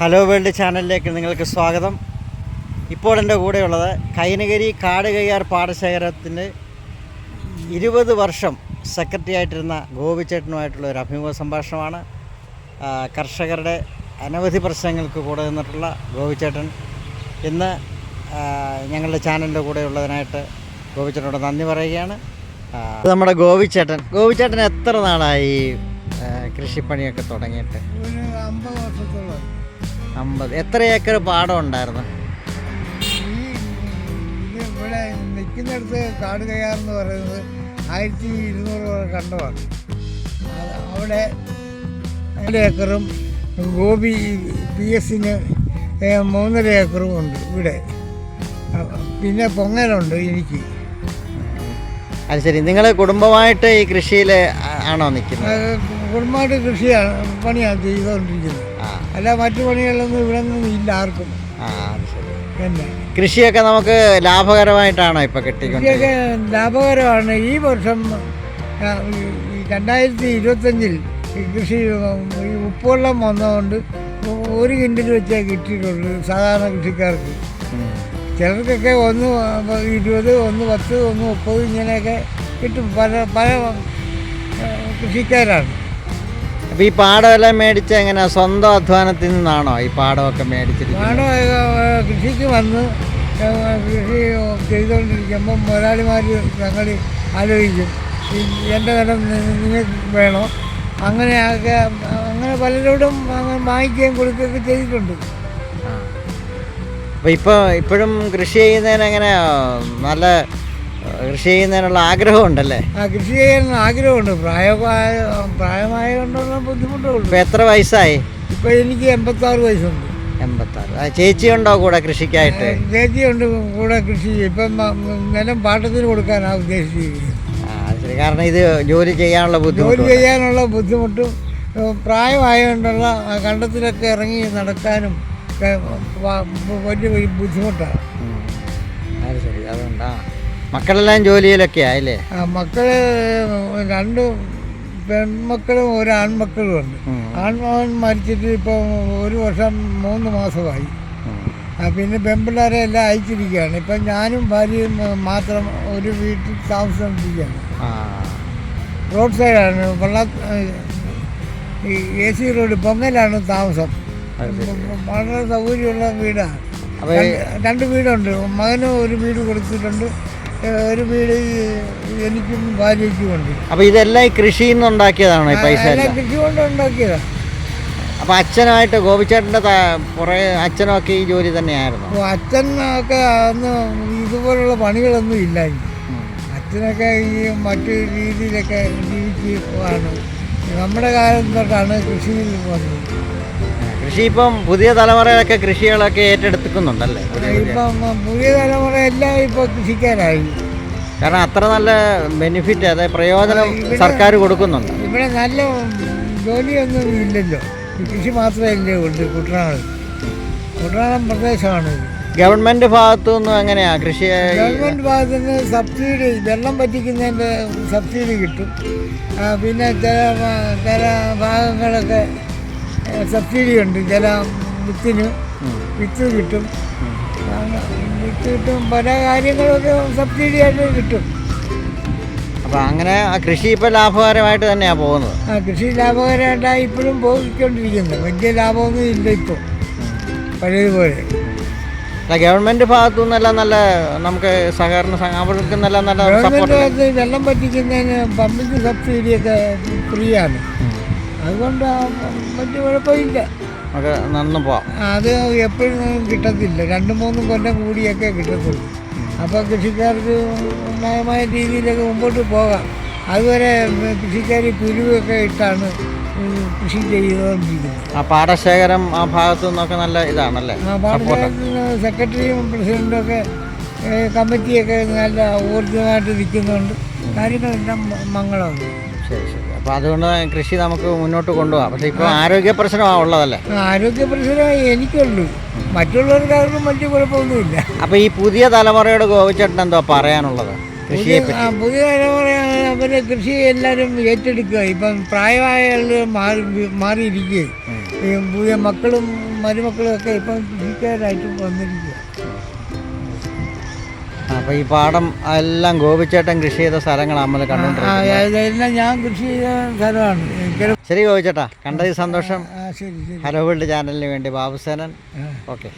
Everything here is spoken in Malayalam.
ഹലോ വേൾഡ് ചാനലിലേക്ക് നിങ്ങൾക്ക് സ്വാഗതം. ഇപ്പോൾ എന്റെ കൂടെയുള്ളത് കൈനഗരി കാട് കയ്യാർ പാടശേഖരത്തിന്റെ ഇരുപത് വർഷം സെക്രട്ടറി ആയിട്ടിരുന്ന ഗോപിച്ചേട്ടനുമായിട്ടുള്ള ഒരു അഭിമുഖ സംഭാഷണമാണ്. കർഷകരുടെ അനവധി പ്രശ്നങ്ങൾക്ക് കൂടെ നിന്നിട്ടുള്ള ഗോപിച്ചേട്ടൻ. ഇന്ന് ഞങ്ങളുടെ ചാനലിന്റെ കൂടെ ഉള്ളതിനായിട്ട് ഗോപിച്ചേട്ടനോട് നന്ദി പറയുകയാണ്. നമ്മുടെ ഗോപിച്ചേട്ടൻ. ഗോപിച്ചേട്ടൻ എത്ര നാളായി കൃഷിപ്പണിയൊക്കെ തുടങ്ങിയിട്ട്? അമ്പത്. എത്ര ഏക്കർ പാടം ഉണ്ടായിരുന്നു? ഇവിടെ നിൽക്കുന്നിടത്ത് കാട് കയ്യാറെന്ന് പറയുന്നത് ആയിരത്തി ഇരുന്നൂറ് കണ്ടമാണ് അവിടെ രണ്ട് ഏക്കറും ഗോപി പി എസിന് മൂന്നര ഏക്കറും ഉണ്ട് ഇവിടെ. പിന്നെ പൊങ്ങലുണ്ട് എനിക്ക്. അത് ശരി. നിങ്ങൾ കുടുംബമായിട്ട് ഈ കൃഷിയിൽ ആണോ നിൽക്കുന്നത്? കുടുംബമായിട്ട് കൃഷിയാണ് പണിയാണ് ചെയ്തുകൊണ്ടിരിക്കുന്നത്. അല്ല മറ്റു പണികളൊന്നും ഇവിടെ നിന്നും ഇല്ല ആർക്കും. ആ അത് ശരി. തന്നെ കൃഷിയൊക്കെ നമുക്ക് ലാഭകരമായിട്ടാണോ ഇപ്പൊ കിട്ടിക്കൊണ്ടിരിക്കുന്നത് ലാഭകരമാണ്. ഈ വർഷം രണ്ടായിരത്തി ഇരുപത്തഞ്ചിൽ കൃഷി ഈ ഉപ്പുവെള്ളം വന്നതുകൊണ്ട് ഒരു കിൻഡിൽ വെച്ചേ കിട്ടിയിട്ടുള്ളൂ സാധാരണ കൃഷിക്കാർക്ക്. ചിലർക്കൊക്കെ ഒന്ന് ഇരുപത് ഒന്ന് പത്ത് ഒന്ന് മുപ്പത് ഇങ്ങനെയൊക്കെ കിട്ടും. പല പല കൃഷിക്കാരാണ്. അപ്പോൾ ഈ പാടമെല്ലാം മേടിച്ച എങ്ങനെ സ്വന്തം അധ്വാനത്തിൽ നിന്നാണോ ഈ പാടമൊക്കെ മേടിച്ചത് പാടം കൃഷിക്ക് വന്ന് കൃഷി ചെയ്തുകൊണ്ടിരിക്കുമ്പം മുതലാളിമാർ ഞങ്ങൾ ആലോചിക്കും. എന്റെ നിലം നി- നിങ്ങൾക്ക് വേണോ? അങ്ങനെയൊക്കെ അങ്ങനെ പലരോടും അങ്ങനെ വാങ്ങിക്കുകയും കൊടുക്കുകയൊക്കെ ചെയ്തിട്ടുണ്ട്. അപ്പൊ ഇപ്പോൾ ഇപ്പോഴും കൃഷി ചെയ്യുന്നതിന് അങ്ങനെ നല്ല കൃഷി ചെയ്യുന്നതിനുള്ള ആഗ്രഹം ഉണ്ടല്ലേ ആ കൃഷി ചെയ്യാൻ ആഗ്രഹമുണ്ട്. പ്രായമായ പ്രായമായ കൊണ്ടുള്ള ബുദ്ധിമുട്ടുള്ളൂ ഇപ്പോൾ എത്ര വയസ്സായി? ഇപ്പം എനിക്ക് എൺപത്താറ് വയസ്സുണ്ട്. എൺപത്താറ്. ആ, ചേച്ചി ഉണ്ടോ കൂടെ കൃഷിക്കായിട്ട്? ചേച്ചിയുണ്ട് കൂടെ കൃഷി ഇപ്പം നിലം പാട്ടത്തിന് കൊടുക്കാനാണ് ഉദ്ദേശിച്ചിരിക്കുന്നത് ശരി. കാരണം ഇത് ജോലി ചെയ്യാനുള്ള ജോലി ബുദ്ധിമുട്ട് ചെയ്യാനുള്ള ബുദ്ധിമുട്ടും പ്രായമായതുകൊണ്ടുള്ള കണ്ടത്തിലൊക്കെ ഇറങ്ങി നടക്കാനും ഒക്കെ വലിയ ബുദ്ധിമുട്ടാണ് അത് ശരി. അതുകൊണ്ടാ. മക്കളെല്ലാം ജോലിയിലൊക്കെ ആയില്ലേ? ആ മക്കൾ രണ്ട് പെൺമക്കളും ഒരു ആൺമക്കളും ഉണ്ട്. ആൺമകൻ മരിച്ചിട്ട് ഇപ്പൊ ഒരു വർഷം മൂന്ന് മാസമായി. പിന്നെ പെൺപിള്ളേരെ എല്ലാം അയച്ചിരിക്കുകയാണ്. ഇപ്പം ഞാനും ഭാര്യയും മാത്രം ഒരു വീട്ടിൽ താമസിച്ചിരിക്കുകയാണ് റോഡ് സൈഡാണ്. വെള്ള ഈ എ സി റോഡ് പൊങ്ങലാണ് താമസം. വളരെ സൗകര്യമുള്ള വീടാണ് അപ്പൊ ഈ- രണ്ട് വീടുണ്ട്. മകന് ഒരു വീട് കൊടുത്തിട്ടുണ്ട്. ഒരു വീട് എനിക്കും ഭാര്യയ്ക്കും ഉണ്ട്. അപ്പൊ ഇതെല്ലാം ഈ കൃഷിയിൽ നിന്ന് ഉണ്ടാക്കിയതാണോ ഈ പൈസ കൃഷി കൊണ്ട് ഉണ്ടാക്കിയതാണ് അപ്പൊ അച്ഛനായിട്ട് ഗോപിച്ചേട്ടന്റെ പുറകെ അച്ഛനൊക്കെ ഈ ജോലി തന്നെയായിരുന്നു? അച്ഛനൊക്കെ അന്ന് ഇതുപോലുള്ള പണികളൊന്നും ഇല്ലായിരുന്നു അച്ഛനൊക്കെ ഈ മറ്റു രീതിയിലൊക്കെ ജീവിക്കുകയാണ് നമ്മുടെ കാലം തൊട്ടാണ് കൃഷിയിൽ വന്നത്. കൃഷി ഇപ്പം പുതിയ തലമുറയൊക്കെ കൃഷികളൊക്കെ ഏറ്റെടുക്കുന്നുണ്ടല്ലേ. ഇപ്പം പുതിയ തലമുറ എല്ലാം ഇപ്പോൾ കൃഷിക്കാരായി. കാരണം അത്ര നല്ല ബെനിഫിറ്റ് അതായത് പ്രയോജനം സർക്കാർ കൊടുക്കുന്നുണ്ട്. ഇവിടെ നല്ല ജോലിയൊന്നും ഇല്ലല്ലോ. കൃഷി മാത്രമല്ലേ ഉണ്ട് കുട്ടനാട്. കുട്ടനാടൻ പ്രദേശമാണ് ഗവൺമെന്റ് ഭാഗത്തു നിന്നും എങ്ങനെയാ കൃഷി? ഗവൺമെന്റ് ഭാഗത്തു നിന്ന് സബ്സിഡി വെള്ളം പറ്റിക്കുന്നതിന്റെ സബ്സിഡി കിട്ടും. പിന്നെ ചില ചില ഭാഗങ്ങളൊക്കെ സബ്സിഡി ഉണ്ട് ചില വിത്തിന് വിത്ത് കിട്ടും. വിത്ത് കിട്ടും പല കാര്യങ്ങളൊക്കെ സബ്സിഡി ആയിട്ട് കിട്ടും. അപ്പൊ അങ്ങനെ ആ കൃഷി ഇപ്പൊ ലാഭകരമായിട്ട് തന്നെയാണ് പോകുന്നത്? ആ കൃഷി ലാഭകരമായിട്ടാണ് ഇപ്പോഴും പോയിക്കൊണ്ടിരിക്കുന്നത്. വലിയ ലാഭമൊന്നും ഇല്ല ഇപ്പോൾ പഴയതുപോലെ. ഗവൺമെന്റ് ഭാഗത്തു നിന്നെല്ലാം നല്ല നമുക്ക് സഹകരണ സംഘ- അവർക്ക് നല്ല നല്ല ഗവൺമെന്റ് സപ്പോർട്ട് ഭാഗത്ത് വെള്ളം പറ്റിക്കുന്നതിന് പമ്പിന്റെ സബ്സിഡിയൊക്കെ ഫ്രീ ആണ് അതുകൊണ്ട് മറ്റു കുഴപ്പമില്ല. നമുക്ക് നന്നു പോവാം. അത് എപ്പോഴും കിട്ടത്തില്ല. രണ്ട് മൂന്ന് കൊല്ലം കൂടിയൊക്കെ കിട്ടത്തുള്ളൂ. അപ്പോൾ കൃഷിക്കാർക്ക് ന്യായമായ രീതിയിലൊക്കെ മുമ്പോട്ട് പോകാം. അതുവരെ കൃഷിക്കാർ കുരുവൊക്കെ ഇട്ടാണ് കൃഷി ചെയ്തുകൊണ്ടിരിക്കുന്നത്. ആ പാടശേഖരം ആ ഭാഗത്തു നിന്നൊക്കെ നല്ല ഇതാണല്ലേ? ആ പാടശേഖരത്തിന് സെക്രട്ടറിയും പ്രസിഡന്റും ഒക്കെ കമ്മിറ്റിയൊക്കെ നല്ല ഊർജമായിട്ട് നിൽക്കുന്നുണ്ട്. കാര്യങ്ങളെല്ലാം മംഗളമാണ്. ശരി ശരി. അപ്പോൾ അതുകൊണ്ട് കൃഷി നമുക്ക് മുന്നോട്ട് കൊണ്ടുപോകാം. പക്ഷേ ഇപ്പോൾ ആരോഗ്യ പ്രശ്നമാണ് ഉള്ളതല്ലേ? ആരോഗ്യ പ്രശ്നം എനിക്കുള്ളൂ. മറ്റുള്ളവർക്ക് ആർക്കും വലിയ കുഴപ്പമൊന്നുമില്ല. അപ്പോൾ ഈ പുതിയ തലമുറയോട് ഗോപിച്ചേട്ടൻ എന്തോ പറയാനുള്ളത് പുതിയ പുതിയ തലമുറ അവർ കൃഷി എല്ലാവരും ഏറ്റെടുക്കുക. ഇപ്പം പ്രായമായ ആളുകൾ മാറി മാറിയിരിക്കുകയും പുതിയ മക്കളും മരുമക്കളും ഒക്കെ ഇപ്പം കൃഷിക്കാരായിട്ട് വന്നിരിക്കുക അപ്പോൾ ഈ പാടം എല്ലാം ഗോപിച്ചേട്ടൻ കൃഷി ചെയ്ത സ്ഥലങ്ങളാണ് നമ്മൾ കണ്ടുകൊണ്ടിരിക്കുന്നത് ഞാൻ കൃഷി ചെയ്ത സ്ഥലമാണ്. ശരി ഗോപിച്ചേട്ടാ കണ്ടതിൽ സന്തോഷം. ഹലോ വേൾഡ് ചാനലിന് വേണ്ടി ബാബുസേനൻ. ഓക്കെ.